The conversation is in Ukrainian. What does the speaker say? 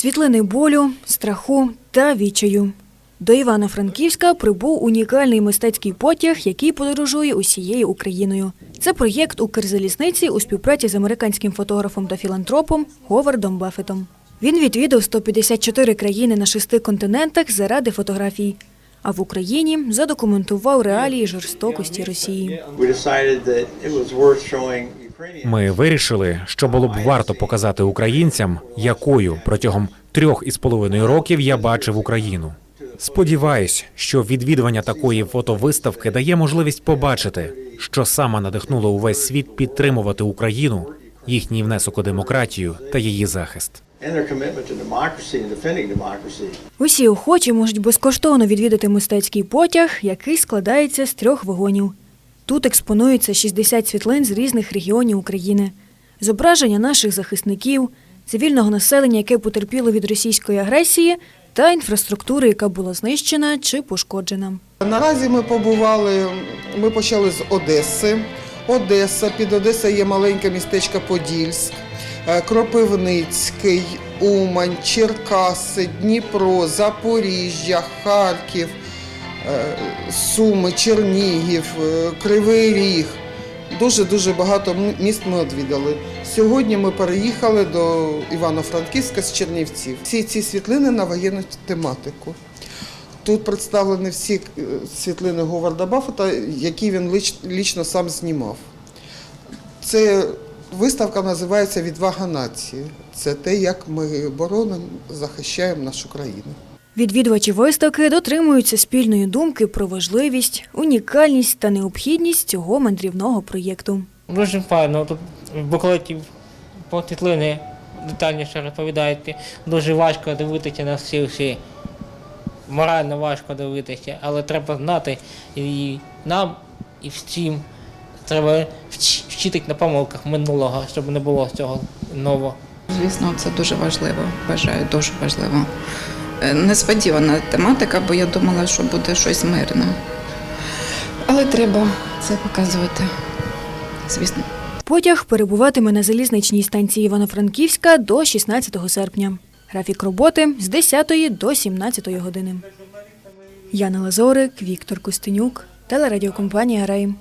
Світлини болю, страху та відчаю. До Івано-Франківська прибув унікальний мистецький потяг, який подорожує усією Україною. Це проєкт Укрзалізниці у співпраці з американським фотографом та філантропом Говардом Баффетом. Він відвідав 154 країни на шести континентах заради фотографій, а в Україні задокументував реалії жорстокості Росії. Ми вирішили, що було б варто показати українцям, якою протягом трьох із половиною років я бачив Україну. Сподіваюсь, що відвідування такої фотовиставки дає можливість побачити, що саме надихнуло увесь світ підтримувати Україну, їхній внесок у демократію та її захист. Усі охочі можуть безкоштовно відвідати мистецький потяг, який складається з трьох вагонів. Тут експонуються 60 світлин з різних регіонів України, зображення наших захисників, цивільного населення, яке потерпіло від російської агресії, та інфраструктури, яка була знищена чи пошкоджена. Наразі ми побували, ми почали з Одеси. Одеса, під Одесою є маленьке містечко Подільськ, е, Кропивницький, Умань, Черкаси, Дніпро, Запоріжжя, Харків, Суми, Чернігів, е, Кривий Ріг. Дуже-дуже багато міст ми відвідали. Сьогодні ми переїхали до Івано-Франківська з Чернівців. Всі ці світлини на воєнну тематику. Тут представлені всі е, світлини Говарда Баффета, які він лічно сам знімав. Це виставка називається Відвага нації. Це те, як ми боронимо, захищаємо нашу країну. Відвідувачі виставки дотримуються спільної думки про важливість, унікальність та необхідність цього мандрівного проєкту. Дуже файно. Тут в буклеті по світлини детальніше розповідають. Дуже важко дивитися на всі всі. Морально важко дивитися, але треба знати і нам, і всім. Треба вч- вчитись на помилках минулого, щоб не було цього нового. Звісно, це дуже важливо. Вважаю, дуже важливо. Несподівана тематика, бо я думала, що буде щось мирне. Але треба це показувати. Звісно. Потяг перебуватиме на залізничній станції Івано-Франківська до 16 серпня. Графік роботи з 10 до 17 години. Яна Лазорик, Віктор Костенюк, телерадіокомпанія Рейм.